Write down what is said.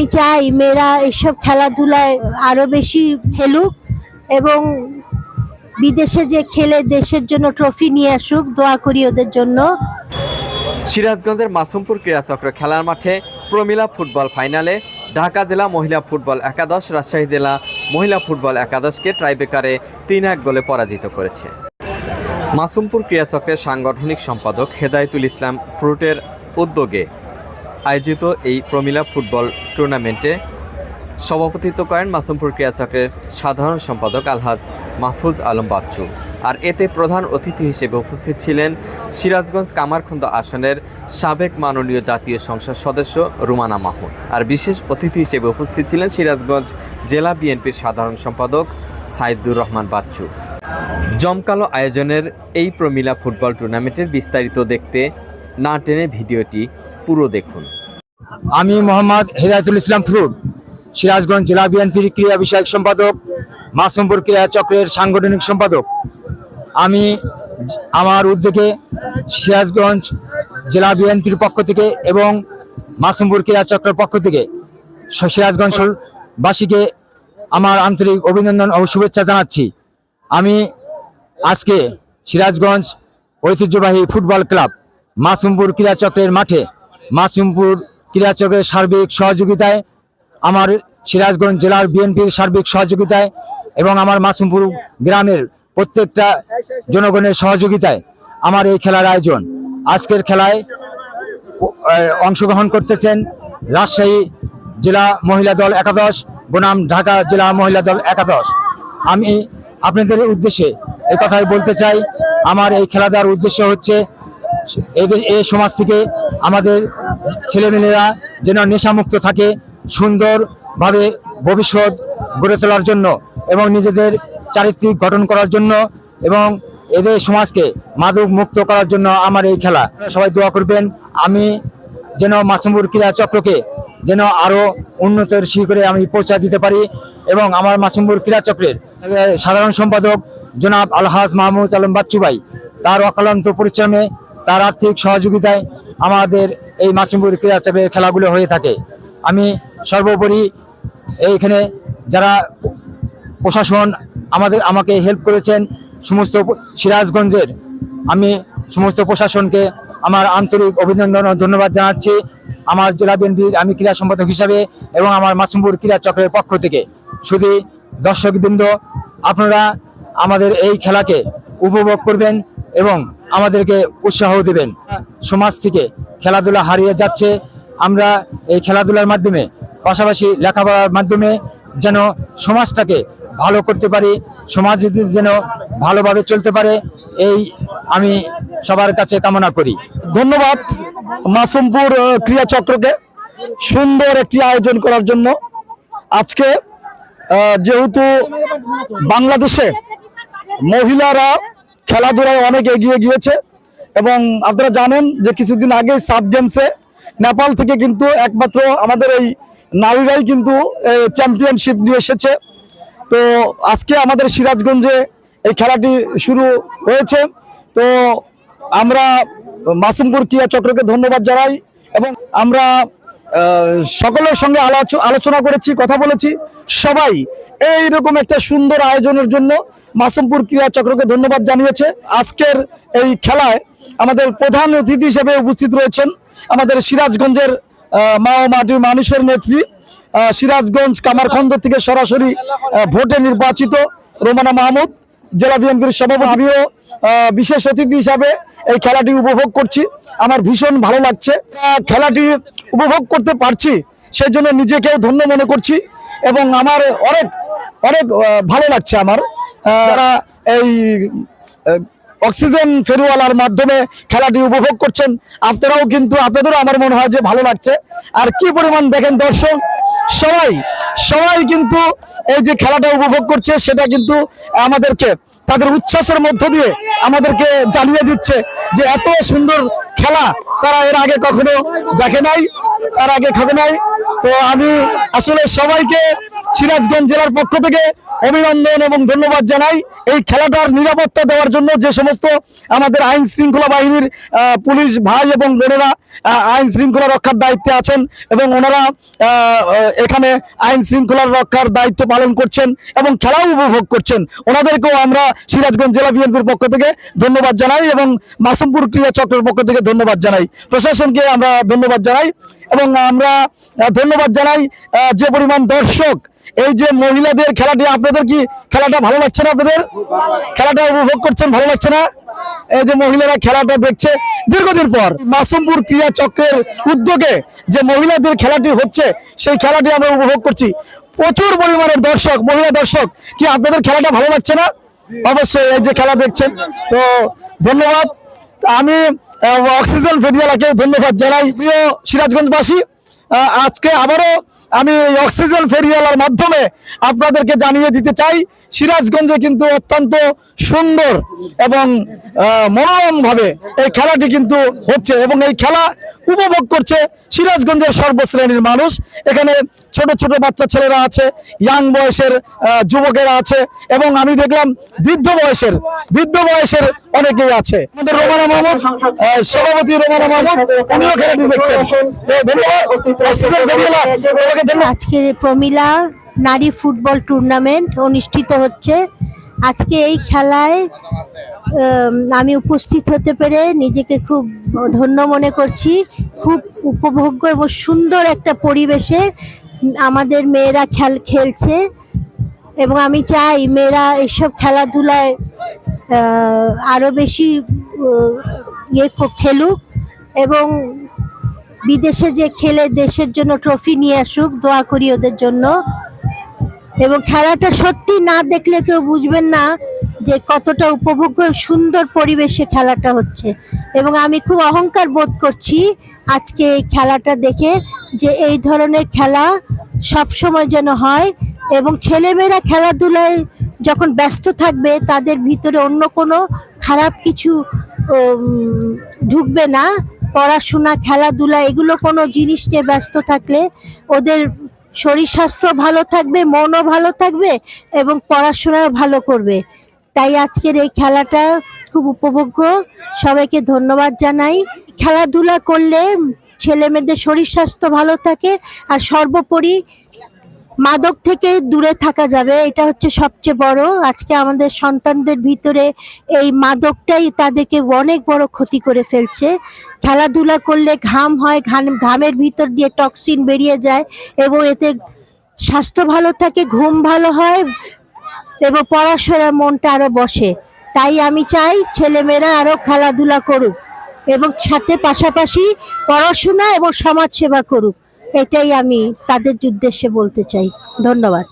আমি চাই মেয়েরা এইসব খেলাধুলায় আরও বেশি খেলুক এবং বিদেশে যে খেলে দেশের জন্য ট্রফি নিয়ে আসুক, দোয়া করি ওদের জন্য। সিরাজগঞ্জের মাসুমপুর ক্রীড়াচক্র খেলার মাঠে প্রমিলা ফুটবল ফাইনালে, ঢাকা জেলা মহিলা ফুটবল একাদশ, রাজশাহী জেলা মহিলা ফুটবল একাদশকে ট্রাইবেকারে তিন এক গোলে পরাজিত করেছে। মাসুমপুর ক্রীড়াচক্রের সাংগঠনিক সম্পাদক হেদায়তুল ইসলাম ফ্রুটের উদ্যোগে আয়োজিত এই প্রমিলা ফুটবল টুর্নামেন্টে সভাপতিত্ব করেন মাসুমপুর ক্রীড়াচক্রের সাধারণ সম্পাদক আলহাজ মাহফুজ আলম বাচ্চু। আর এতে প্রধান অতিথি হিসেবে উপস্থিত ছিলেন সিরাজগঞ্জ কামারখন্দ আসনের সাবেক মাননীয় জাতীয় সংসদ সদস্য রুমানা মাহমুদ। আর বিশেষ অতিথি হিসেবে উপস্থিত ছিলেন সিরাজগঞ্জ জেলা বিএনপির সাধারণ সম্পাদক সাইদুর রহমান বাচ্চু। জমকালো আয়োজনের এই প্রমিলা ফুটবল টুর্নামেন্টের বিস্তারিত দেখতে না টেনে ভিডিওটি পুরো দেখুন। আমি মোহাম্মদ হেদায়তুল ইসলাম ফ্রুট, সিরাজগঞ্জ জেলা বিএনপির ক্রীড়া বিষয়ক সম্পাদক মাসুমপুর ক্রীড়া চক্রের সাংগঠনিক সম্পাদক। আমি আমার উদ্যোগে সিরাজগঞ্জ জেলা বিএনপির পক্ষ থেকে এবং মাসুমপুর ক্রীড়া চক্রের পক্ষ থেকে স- সিরাজগঞ্জ বাসীকে আমার আন্তরিক অভিনন্দন ও শুভেচ্ছা জানাচ্ছি। আমি আজকে সিরাজগঞ্জ ঐতিহ্যবাহী ফুটবল ক্লাব মাসুমপুর ক্রীড়া চক্রের মাঠে মাসুমপুর ক্রীড়া চক্রের সার্বিক সহযোগিতায়, আমার সিরাজগঞ্জ জেলার বিএনপির সার্বিক সহযোগিতায় এবং আমার মাসুমপুর গ্রামের প্রত্যেকটা জনগণের সহযোগিতায় আমার এই খেলার আয়োজন। আজকের খেলায় অংশগ্রহণ করতেছেন রাজশাহী জেলা মহিলা দল একাদশ, বনাম ঢাকা জেলা মহিলা দল একাদশ। আমি আপনাদের উদ্দেশ্যে এই কথাই বলতে চাই, আমার এই খেলা দেওয়ার উদ্দেশ্য হচ্ছে এই সমাজ থেকে আমাদের ছেলেমেয়েরা যেন নেশামুক্ত থাকে, সুন্দরভাবে ভবিষ্যৎ গড়ে তোলার জন্য এবং নিজেদের চারিত্রিক গঠন করার জন্য এবং এদের সমাজকে মাদক মুক্ত করার জন্য আমার এই খেলা। সবাই দোয়া করবেন, আমি যেন মাসুমুর ক্রীড়া চক্রকে যেন আরও উন্নতের শিখরে আমি পৌঁছা দিতে পারি এবং আমার মাসুমপুর ক্রীড়া চক্রের সাধারণ সম্পাদক জনাব আলহাজ মাহমুদ আলম বাচ্চু ভাই, তার অক্লান্ত পরিশ্রমে তার আর্থিক সহযোগিতায় আমাদের এই মাসুমপুর ক্রীড়া চক্রের খেলাগুলো হয়ে থাকে। আমি সর্বোপরি এইখানে যারা প্রশাসন আমাদের, আমাকে হেল্প করেছেন, সমস্ত সিরাজগঞ্জের, আমি সমস্ত প্রশাসনকে আমার আন্তরিক অভিনন্দন ও ধন্যবাদ জানাচ্ছি। আমার জেলা বিএনপির আমি ক্রীড়া সম্পাদক হিসাবে এবং আমার মাসুমপুর ক্রীড়া চক্রের পক্ষ থেকে। শুধু দর্শকবৃন্দ, আপনারা আমাদের এই খেলাকে উপভোগ করবেন এবং আমাদেরকে উৎসাহ দেবেন। সমাজ থেকে খেলাধুলা হারিয়ে যাচ্ছে। আমরা এই খেলাধুলার মাধ্যমে, পাশাপাশি লেখাপড়ার মাধ্যমে যেন সমাজটাকে ভালো করতে পারি, সমাজ যেন ভালোভাবে চলতে পারে, এই আমি সবার কাছে কামনা করি। ধন্যবাদ মাসুমপুর ক্রীড়া চক্রকে সুন্দর একটি আয়োজন করার জন্য। আজকে যেহেতু বাংলাদেশে মহিলারা খেলাধুলায় অনেক এগিয়ে গিয়েছে এবং আপনারা জানেন যে কিছুদিন আগে সাব গেমসে নেপাল থেকে কিন্তু একমাত্র আমাদের এই নারীরাই কিন্তু চ্যাম্পিয়নশিপ নিয়ে এসেছে। তো আজকে আমাদের সিরাজগঞ্জে এই খেলাটি শুরু হয়েছে। তো আমরা মাসুমপুর ক্রিয়া চক্রকে ধন্যবাদ জানাই এবং আমরা সকলের সঙ্গে আলোচ- আলোচনা করেছি, কথা বলেছি। সবাই এইরকম একটা সুন্দর আয়োজনের জন্য মাসুমপুর ক্রিয়া চক্রকে ধন্যবাদ জানিয়েছে। আজকের এই খেলায় আমাদের প্রধান অতিথি হিসেবে উপস্থিত রয়েছেন আমাদের সিরাজগঞ্জের মা ও মাটির মানুষের নেত্রী সিরাজগঞ্জ কামারখন্দ থেকে সরাসরি ভোটে নির্বাচিত রোমানা মাহমুদ, জেলা বিএনপির সভাপতি আমিও বিশেষ অতিথি হিসাবে এই খেলাটি উপভোগ করছি। আমার ভীষণ ভালো লাগছে। খেলাটি উপভোগ করতে পারছি সেই জন্য নিজেকেও ধন্য মনে করছি এবং আমার অনেক অনেক ভালো লাগছে আমার। যারা এই অক্সিজেন ফেরিওয়ালার মাধ্যমে খেলাটি উপভোগ করছেন, আপনারাও কিন্তু, আপনাদেরও আমার মনে হয় যে ভালো লাগছে। আর কি পরিমাণ দেখেন দর্শক, সবাই সবাই কিন্তু এই যে খেলাটা উপভোগ করছে, সেটা কিন্তু আমাদেরকে, তাদের উচ্ছ্বাসের মধ্য দিয়ে আমাদেরকে জানিয়ে দিচ্ছে যে এত সুন্দর খেলা তারা এর আগে কখনো দেখে নাই, তার আগে খাবে নাই। তো আমি আসলে সবাইকে সিরাজগঞ্জ জেলার পক্ষ থেকে অভিনন্দন এবং ধন্যবাদ জানাই এই খেলাটার নিরাপত্তা দেওয়ার জন্য যে সমস্ত আমাদের আইন শৃঙ্খলা বাহিনীর পুলিশ ভাই এবং বোনেরা আইন শৃঙ্খলা রক্ষার দায়িত্বে আছেন এবং ওনারা এখানে আইন শৃঙ্খলা রক্ষার দায়িত্ব পালন করছেন এবং খেলাও উপভোগ করছেন। ওনাদেরকেও আমরা সিরাজগঞ্জ জেলা বিএনপির পক্ষ থেকে ধন্যবাদ জানাই এবং মাসুমপুর ক্রীড়া চক্রের পক্ষ থেকে ধন্যবাদ জানাই। প্রশাসনকে আমরা ধন্যবাদ জানাই। এবং আমরা ধন্যবাদ জানাই যে পরিমাণ দর্শক, এই যে মহিলাদের খেলাটি, আপনাদের কি খেলাটা ভালো লাগছে না আপনাদের? খেলাটা উপভোগ করছেন, ভালো লাগছে না? এই যে মহিলারা খেলাটা দেখছে, দীর্ঘদিন পর মাসুমপুর ক্রীড়া চক্রের উদ্যোগে যে মহিলাদের খেলাটি হচ্ছে, সেই খেলাটি আমরা উপভোগ করছি। প্রচুর পরিমাণের দর্শক, মহিলা দর্শক, কি আপনাদের খেলাটা ভালো লাগছে না? অবশ্যই এই যে খেলা দেখছেন, তো ধন্যবাদ। আমি অক্সিজেন ফেরিওয়ালাকে ধন্যবাদ জানাই। প্রিয় সিরাজগঞ্জবাসী আজকে আবারও আমি অক্সিজেন ফেরিওয়ালার মাধ্যমে আপনাদেরকে জানিয়ে দিতে চাই, সিরাজগঞ্জে কিন্তু অত্যন্ত সুন্দর এবং মনোরম ভাবে এই খেলাটি কিন্তু হচ্ছে এবং এই খেলা উপভোগ করছে সিরাজগঞ্জের সর্বশ্রেণীর মানুষ। এখানে ছোট ছোট বাচ্চা ছেলেরা আছে ইয়াং বয়সের যুবকেরা আছে এবং আমি দেখলাম বৃদ্ধ বয়সের বৃদ্ধ বয়সের অনেকেই আছে। আমাদের রোমানা মাহমুদ আহ, সভাপতি রোমানা মাহমুদ উনিও খেলাটি দেখছেন। ধন্যবাদ। আজকে প্রমিলা নারী ফুটবল টুর্নামেন্ট অনুষ্ঠিত হচ্ছে। আজকে এই খেলায় আমি উপস্থিত হতে পেরে নিজেকে খুব ধন্য মনে করছি। খুব উপভোগ্য এবং সুন্দর একটা পরিবেশে আমাদের মেয়েরা খেল, খেলছে এবং আমি চাই মেয়েরা এইসব খেলাধুলায় আরও বেশি ইয়ে খেলুক এবং বিদেশে যে খেলে দেশের জন্য ট্রফি নিয়ে আসুক, দোয়া করি ওদের জন্য। এবং খেলাটা সত্যি না দেখলে কেউ বুঝবেন না যে কতটা উপভোগ্য সুন্দর পরিবেশে খেলাটা হচ্ছে। এবং আমি খুব অহংকার বোধ করছি আজকে এই খেলাটা দেখে যে এই ধরনের খেলা সব সময় যেন হয় এবং ছেলেমেয়েরা খেলাধুলায় যখন ব্যস্ত থাকবে তাদের ভিতরে অন্য কোনো খারাপ কিছু ঢুকবে না। পড়াশোনা, খেলাধুলা, এগুলো কোনো জিনিস নিয়ে ব্যস্ত থাকলে ওদের শরীর স্বাস্থ্য ভালো থাকবে, মনও ভালো থাকবে এবং পড়াশোনাও ভালো করবে। তাই আজকের এই খেলাটা খুব উপভোগ্য। সবাইকে ধন্যবাদ জানাই। খেলাধুলা করলে ছেলে মেয়েদের শরীর স্বাস্থ্য ভালো থাকে আর সর্বোপরি মাদক থেকে দূরে থাকা যাবে, এটা হচ্ছে সবচেয়ে বড়। আজকে আমাদের সন্তানদের ভিতরে এই মাদকটাই তাদেরকে অনেক বড় ক্ষতি করে ফেলছে। খেলাধুলা করলে ঘাম হয়, ঘাম, ঘামের ভিতর দিয়ে টক্সিন বেরিয়ে যায় এবং এতে স্বাস্থ্য ভালো থাকে, ঘুম ভালো হয় এবং পড়াশোনার মনটা আরও বসে। তাই আমি চাই ছেলেমেয়েরা আরও খেলাধুলা করুক এবং সাথে পাশাপাশি পড়াশোনা এবং সমাজ সেবা করুক। এটাই আমি তাদের উদ্দেশ্যে বলতে চাই। ধন্যবাদ।